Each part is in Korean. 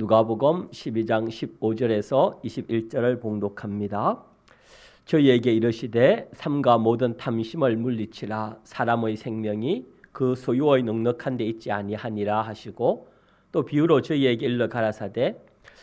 누가복음 12장 15절에서 21절을 봉독합니다. 저희에게 이르시되 삼가 모든 탐심을 물리치라. 사람의 생명이 그 소유의 넉넉한 데 있지 아니하니라 하시고 또 비유로 저희에게 일러 가라사대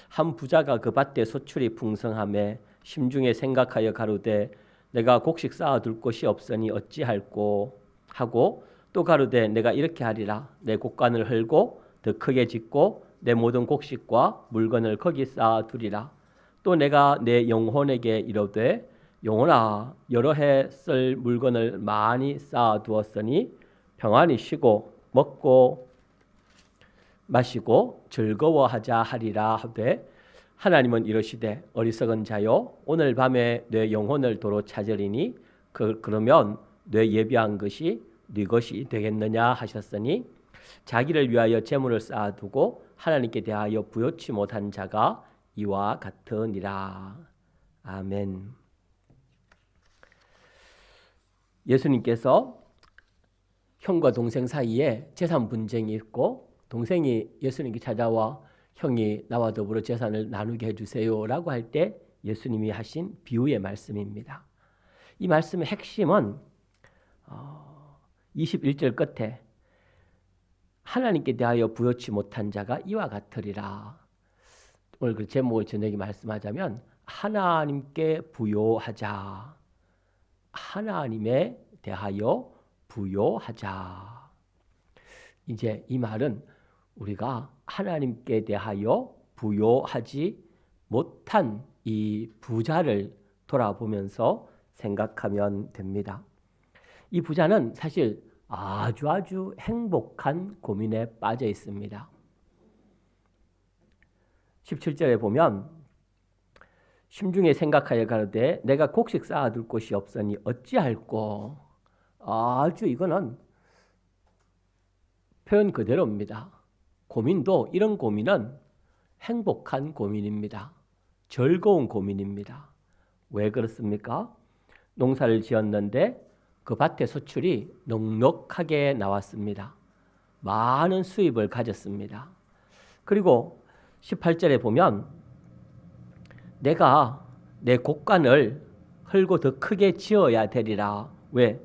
한 부자가 그 밭에 소출이 풍성함에 심중에 생각하여 가로되 내가 곡식 쌓아둘 곳이 없으니 어찌할꼬? 하고 또 가로되 내가 이렇게 하리라. 내 곡간을 헐고 더 크게 짓고 내 모든 곡식과 물건을 거기 쌓아두리라. 또 내가 내 영혼에게 이르되 영혼아 여러 해 쓸 물건을 많이 쌓아두었으니 평안히 쉬고 먹고 마시고 즐거워하자 하리라 하되 하나님은 이러시되 어리석은 자요 오늘 밤에 내 영혼을 도로 찾으리니 그 그러면 내 예비한 것이 네 것이 되겠느냐 하셨으니 자기를 위하여 재물을 쌓아두고 하나님께 대하여 부여치 못한 자가 이와 같으니라 아멘. 예수님께서 형과 동생 사이에 재산 분쟁이 있고 동생이 예수님께 찾아와 형이 나와 더불어 재산을 나누게 해주세요라고 할 때 예수님이 하신 비유의 말씀입니다. 이 말씀의 핵심은 21절 어, 끝에 하나님께 대하여 부여치 못한 자가 이와 같으리라. 오늘 그 제목을 저녁에 말씀하자면 하나님께 부여하자. 하나님에 대하여 부여하자. 이제 이 말은 우리가 하나님께 대하여 부여하지 못한 이 부자를 돌아보면서 생각하면 됩니다. 이 부자는 사실 아주 아주 행복한 고민에 빠져 있습니다. 17절에 보면 심중에 생각하여 가로되 내가 곡식 쌓아둘 곳이 없으니 어찌할꼬 아주 이거는 표현 그대로입니다. 고민도 이런 고민은 행복한 고민입니다. 즐거운 고민입니다. 왜 그렇습니까? 농사를 지었는데 그 밭의 수출이 넉넉하게 나왔습니다. 많은 수입을 가졌습니다. 그리고 18절에 보면 내가 내 곡간을 헐고 더 크게 지어야 되리라. 왜?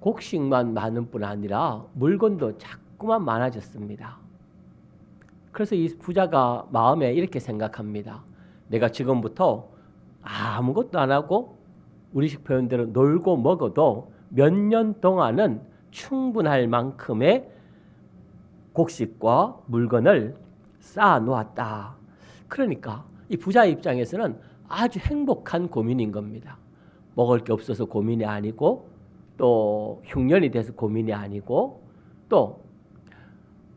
곡식만 많은 뿐 아니라 물건도 자꾸만 많아졌습니다. 그래서 이 부자가 마음에 이렇게 생각합니다. 내가 지금부터 아무것도 안 하고 우리식 표현대로 놀고 먹어도 몇 년 동안은 충분할 만큼의 곡식과 물건을 쌓아 놓았다. 그러니까 이 부자 입장에서는 아주 행복한 고민인 겁니다. 먹을 게 없어서 고민이 아니고 또 흉년이 돼서 고민이 아니고 또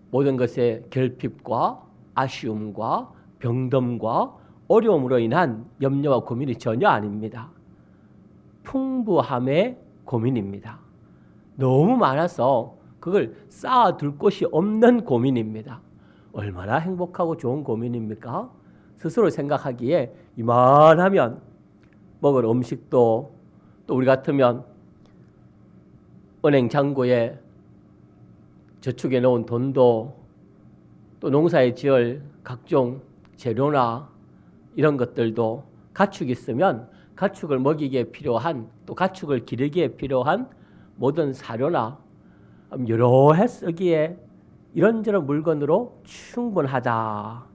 모든 것의 결핍과 아쉬움과 병듦과 어려움으로 인한 염려와 고민이 전혀 아닙니다. 풍부함의 고민입니다. 너무 많아서 그걸 쌓아둘 곳이 없는 고민입니다. 얼마나 행복하고 좋은 고민입니까? 스스로 생각하기에 이만하면 먹을 음식도 또 우리 같으면 은행 잔고에 저축해 놓은 돈도 또 농사에 지을 각종 재료나 이런 것들도 가축 있으면 가축을 먹이기에 필요한 또 가축을 기르기에 필요한 모든 사료나 여러 해 쓰기에 이런저런 물건으로 충분하다.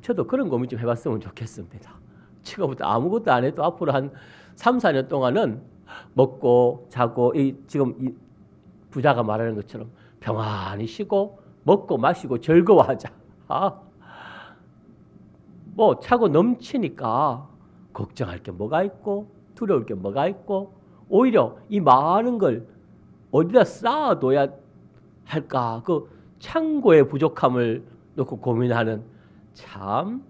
저도 그런 고민 좀 해봤으면 좋겠습니다. 지금부터 아무것도 안 해도 앞으로 한 3, 4년 동안은 먹고 자고 이 지금 이 부자가 말하는 것처럼 평안히 쉬고 먹고 마시고 즐거워하자. 아, 뭐 차고 넘치니까 걱정할 게 뭐가 있고 두려울 게 뭐가 있고 오히려 이 많은 걸 어디다 쌓아둬야 할까 그 창고의 부족함을 놓고 고민하는 참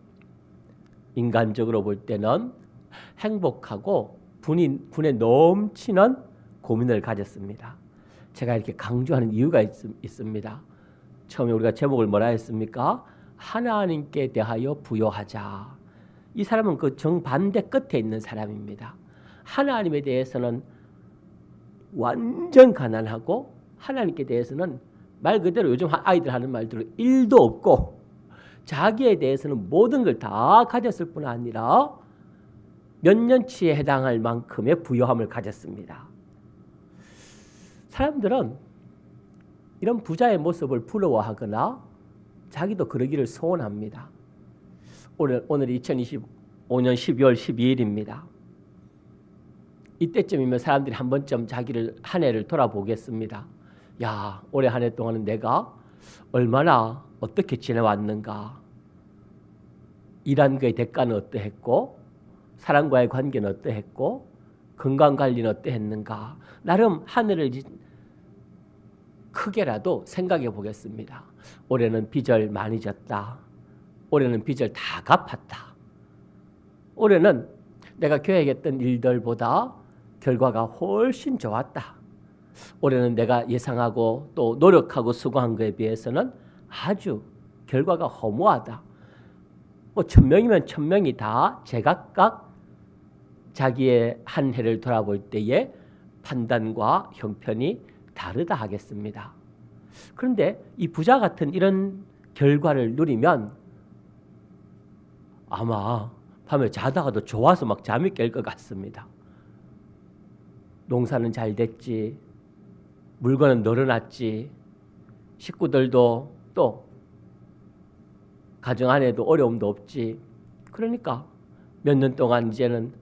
인간적으로 볼 때는 행복하고 분이, 분에 넘치는 고민을 가졌습니다. 제가 이렇게 강조하는 이유가 있, 있습니다. 처음에 우리가 제목을 뭐라 했습니까? 하나님께 대하여 부여하자. 이 사람은 그 정반대 끝에 있는 사람입니다. 하나님에 대해서는 완전 가난하고 하나님께 대해서는 말 그대로 요즘 아이들 하는 말대로 일도 없고 자기에 대해서는 모든 걸 다 가졌을 뿐 아니라 몇 년치에 해당할 만큼의 부유함을 가졌습니다. 사람들은 이런 부자의 모습을 부러워하거나 자기도 그러기를 소원합니다. 오늘 오늘 2025년 12월 12일입니다. 이때쯤이면 사람들이 한 번쯤 자기를 한 해를 돌아보겠습니다. 야, 올해 한 해 동안은 내가 얼마나 어떻게 지내왔는가? 일한 그의 대가는 어떠했고 사람과의 관계는 어떠했고 건강 관리는 어떠했는가? 나름 하늘을 크게라도 생각해 보겠습니다. 올해는 빚을 많이 졌다. 올해는 빚을 다 갚았다. 올해는 내가 계획했던 일들보다 결과가 훨씬 좋았다. 올해는 내가 예상하고 또 노력하고 수고한 것에 비해서는 아주 결과가 허무하다. 뭐 천명이면 천명이 다 제각각 자기의 한 해를 돌아볼 때의 판단과 형편이 다르다 하겠습니다. 그런데 이 부자 같은 이런 결과를 누리면 아마 밤에 자다가도 좋아서 막 잠이 깰 것 같습니다. 농사는 잘 됐지, 물건은 늘어났지, 식구들도 또 가정 안에도 어려움도 없지. 그러니까 몇 년 동안 이제는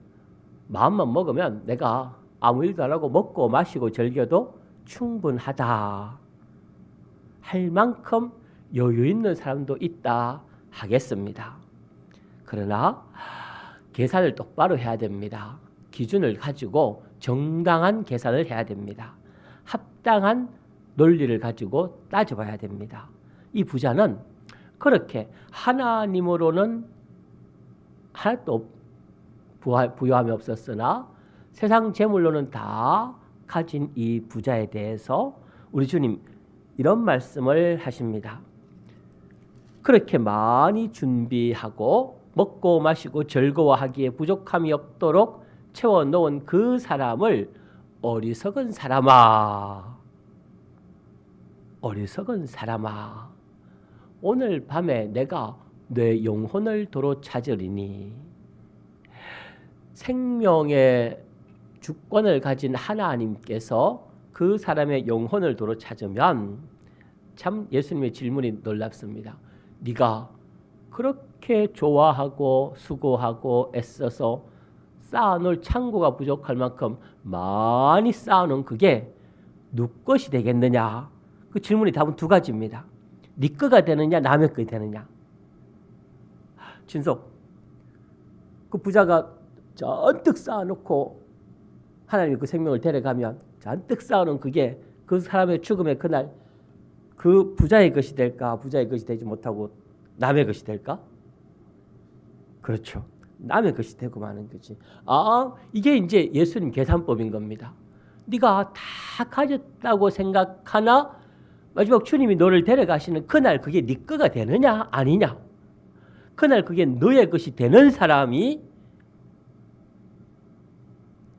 마음만 먹으면 내가 아무 일도 안 하고 먹고 마시고 즐겨도 충분하다. 할 만큼 여유 있는 사람도 있다 하겠습니다. 그러나 계산을 똑바로 해야 됩니다. 기준을 가지고 정당한 계산을 해야 됩니다. 합당한 논리를 가지고 따져봐야 됩니다. 이 부자는 그렇게 하나님으로는 하나도 부여함이 없었으나 세상 재물로는 다 가진 이 부자에 대해서 우리 주님 이런 말씀을 하십니다. 그렇게 많이 준비하고 먹고 마시고 즐거워하기에 부족함이 없도록 채워 놓은 그 사람을 어리석은 사람아. 어리석은 사람아. 오늘 밤에 내가 내 영혼을 도로 찾으리니. 생명의 주권을 가진 하나님께서 그 사람의 영혼을 도로 찾으면 참 예수님의 질문이 놀랍습니다. 네가 그렇게 좋아하고 수고하고 애써서 쌓아놓을 창고가 부족할 만큼 많이 쌓아놓은 그게 누 것이 되겠느냐? 그 질문이 답은 두 가지입니다. 네 거가 되느냐, 남의 것이 되느냐. 진석, 그 부자가 잔뜩 쌓아놓고 하나님이 그 생명을 데려가면 잔뜩 쌓아놓은 그게 그 사람의 죽음의 그날 그 부자의 것이 될까, 부자의 것이 되지 못하고 남의 것이 될까? 그렇죠. 남의 것이 되고 마는 거지. 아, 이게 이제 예수님 계산법인 겁니다. 네가 다 가졌다고 생각하나 마지막 주님이 너를 데려가시는 그날 그게 네 거가 되느냐 아니냐. 그날 그게 너의 것이 되는 사람이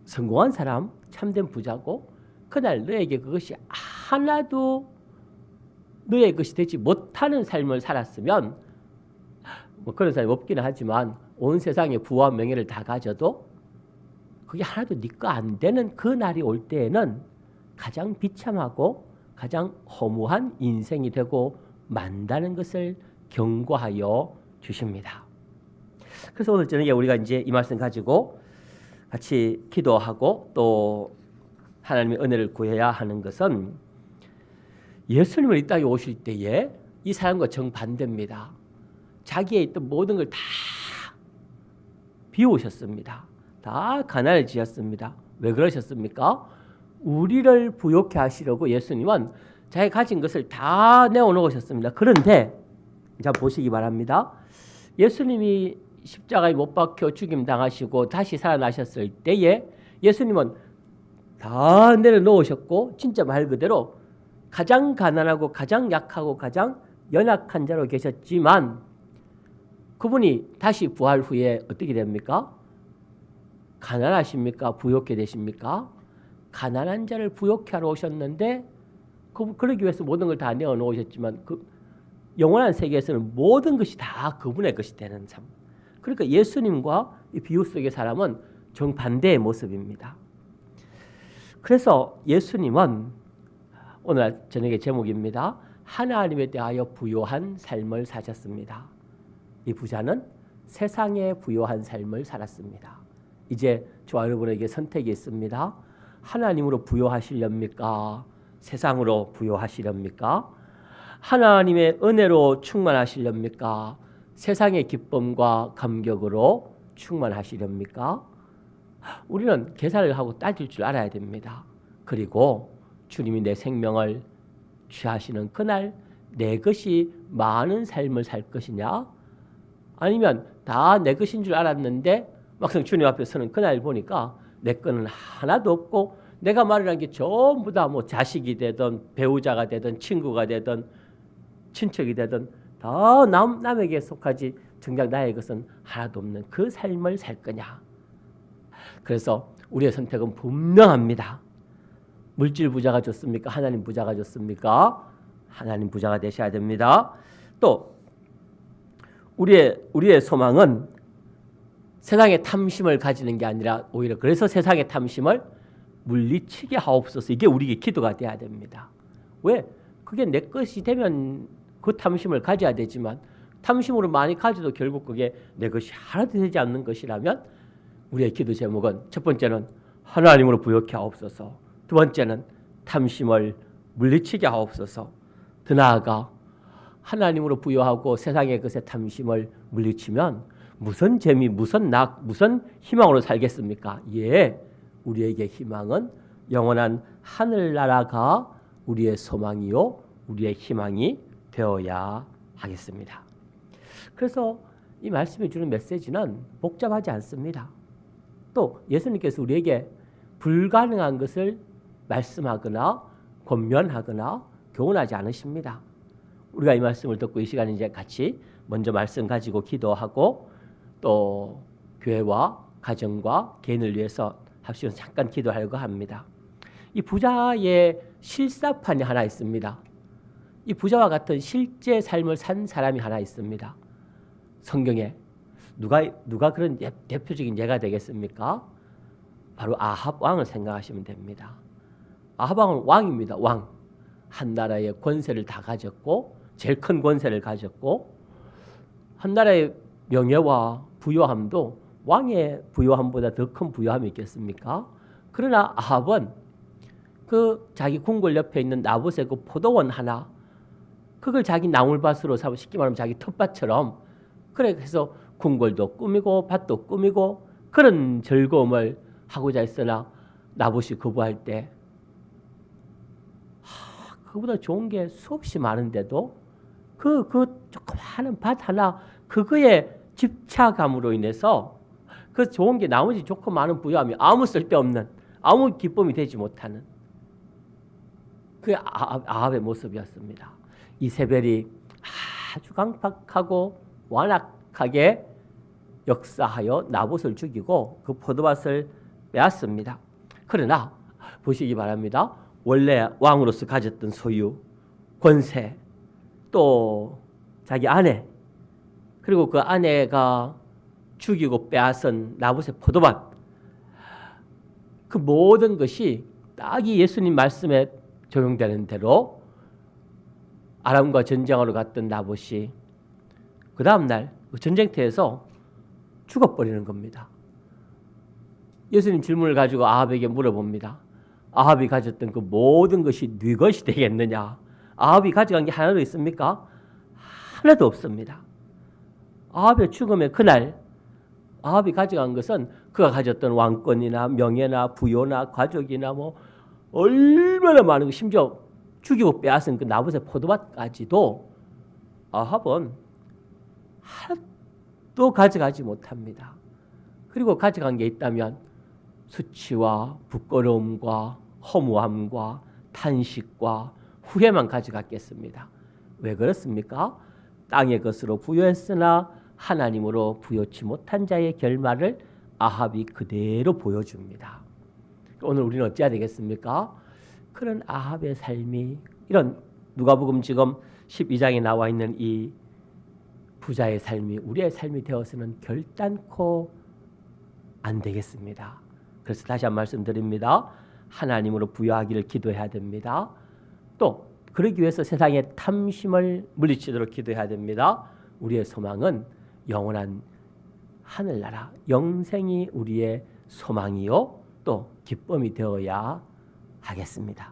성공한 사람, 참된 부자고 그날 너에게 그것이 하나도 너의 것이 되지 못하는 삶을 살았으면 뭐 그런 사람이 없기는 하지만 온 세상의 부와 명예를 다 가져도 그게 하나도 네거안 되는 그 날이 올 때에는 가장 비참하고 가장 허무한 인생이 되고 만다는 것을 경고하여 주십니다. 그래서 오늘 저녁에 우리가 이제 이 말씀 가지고 같이 기도하고 또 하나님의 은혜를 구해야 하는 것은 예수님을 이 땅에 오실 때에 이 사람과 정반대입니다. 자기에 있던 모든 걸 다 비우셨습니다. 다 가난을 지었습니다. 왜 그러셨습니까? 우리를 부욕해 하시려고 예수님은 자기 가진 것을 다 내어놓으셨습니다. 그런데 자 보시기 바랍니다. 예수님이 십자가에 못 박혀 죽임 당하시고 다시 살아나셨을 때에 예수님은 다 내려놓으셨고 진짜 말 그대로 가장 가난하고 가장 약하고 가장 연약한 자로 계셨지만 그분이 다시 부활 후에 어떻게 됩니까? 가난하십니까? 부욕해 되십니까? 가난한 자를 부욕해 하러 오셨는데 그, 그러기 위해서 모든 걸 다 내어 놓으셨지만 그 영원한 세계에서는 모든 것이 다 그분의 것이 되는 삶. 그러니까 예수님과 이 비유 속의 사람은 정반대의 모습입니다. 그래서 예수님은 오늘 저녁의 제목입니다. 하나님에 대하여 부요한 삶을 사셨습니다. 이 부자는 세상에 부요한 삶을 살았습니다. 이제 저와 여러분에게 선택이 있습니다. 하나님으로 부요하시렵니까? 세상으로 부요하시렵니까? 하나님의 은혜로 충만하시렵니까? 세상의 기쁨과 감격으로 충만하시렵니까? 우리는 계산을 하고 따질 줄 알아야 됩니다. 그리고 주님이 내 생명을 취하시는 그날 내 것이 많은 삶을 살 것이냐? 아니면 다 내 것인 줄 알았는데 막상 주님 앞에 서는 그날 보니까 내 거는 하나도 없고 내가 말이라는 게 전부 다 뭐 자식이 되든 배우자가 되든 친구가 되든 친척이 되든 다 남, 남에게 속하지 정작 나의 것은 하나도 없는 그 삶을 살 거냐. 그래서 우리의 선택은 분명합니다. 물질 부자가 좋습니까? 하나님 부자가 좋습니까? 하나님 부자가 되셔야 됩니다. 또 우리의 우리의 소망은 세상의 탐심을 가지는 게 아니라 오히려 그래서 세상의 탐심을 물리치게 하옵소서. 이게 우리의 기도가 돼야 됩니다. 왜? 그게 내 것이 되면 그 탐심을 가져야 되지만 탐심으로 많이 가져도 결국 그게 내 것이 하나도 되지 않는 것이라면 우리의 기도 제목은 첫 번째는 하나님으로 부욕해 하옵소서. 두 번째는 탐심을 물리치게 하옵소서. 더 나아가 하나님으로 부여하고 세상의 것에 탐심을 물리치면 무슨 재미, 무슨 낙, 무슨 희망으로 살겠습니까? 예, 우리에게 희망은 영원한 하늘나라가 우리의 소망이요, 우리의 희망이 되어야 하겠습니다. 그래서 이 말씀이 주는 메시지는 복잡하지 않습니다. 또 예수님께서 우리에게 불가능한 것을 말씀하거나 권면하거나 교훈하지 않으십니다. 우리가 이 말씀을 듣고 이 시간 이제 같이 먼저 말씀 가지고 기도하고 또 교회와 가정과 개인을 위해서 합시면 잠깐 기도하려고 합니다. 이 부자의 실사판이 하나 있습니다. 이 부자와 같은 실제 삶을 산 사람이 하나 있습니다. 성경에 누가 누가 그런 대표적인 예가 되겠습니까? 바로 아합 왕을 생각하시면 됩니다. 아합 왕은 왕입니다. 왕. 한 나라의 권세를 다 가졌고 제일 큰 권세를 가졌고 한 나라의 명예와 부요함도 왕의 부요함보다 더 큰 부요함이 있겠습니까? 그러나 아합은 그 자기 궁궐 옆에 있는 나봇의 그 포도원 하나 그걸 자기 나물밭으로 삼고 쉽게 말하면 자기 텃밭처럼 그래서 궁궐도 꾸미고 밭도 꾸미고 그런 즐거움을 하고자 했으나 나봇이 거부할 때 하, 그보다 좋은 게 수없이 많은데도 그, 그 조그마한 밭 하나 그거에 집착감으로 인해서 그 좋은 게 나머지 좋고 많은 부여함이 아무 쓸데없는 아무 기쁨이 되지 못하는 그 아합의 모습이었습니다. 이세벨이 아주 강팍하고 완악하게 역사하여 나봇을 죽이고 그 포도밭을 빼앗습니다. 그러나 보시기 바랍니다. 원래 왕으로서 가졌던 소유, 권세, 또 자기 아내, 그리고 그 아내가 죽이고 빼앗은 나봇의 포도밭, 그 모든 것이 딱이 예수님 말씀에 적용되는 대로 아람과 전쟁하러 갔던 나봇이 그 다음 날그 전쟁터에서 죽어버리는 겁니다. 예수님 질문을 가지고 아합에게 물어봅니다. 아합이 가졌던 그 모든 것이 네 것이 되겠느냐? 아합이 가져간 게 하나도 있습니까? 하나도 없습니다. 아합의 죽음의 그날 아합이 가져간 것은 그가 가졌던 왕권이나 명예나 부요나 가족이나 뭐 얼마나 많은 거 심지어 죽이고 빼앗은 그 나봇의 포도밭까지도 아합은 하나도 가져가지 못합니다. 그리고 가져간 게 있다면 수치와 부끄러움과 허무함과 탄식과 후회만 가져갔겠습니다. 왜 그렇습니까? 땅의 것으로 부여했으나 하나님으로 부여치 못한 자의 결말을 아합이 그대로 보여줍니다. 오늘 우리는 어찌해야 되겠습니까? 그런 아합의 삶이 이런 누가복음 지금 12장에 나와 있는 이 부자의 삶이 우리의 삶이 되어서는 결단코 안 되겠습니다. 그래서 다시 한 말씀드립니다. 하나님으로 부여하기를 기도해야 됩니다. 또 그러기 위해서 세상의 탐심을 물리치도록 기도해야 됩니다. 우리의 소망은 영원한 하늘나라 영생이 우리의 소망이요 또 기쁨이 되어야 하겠습니다.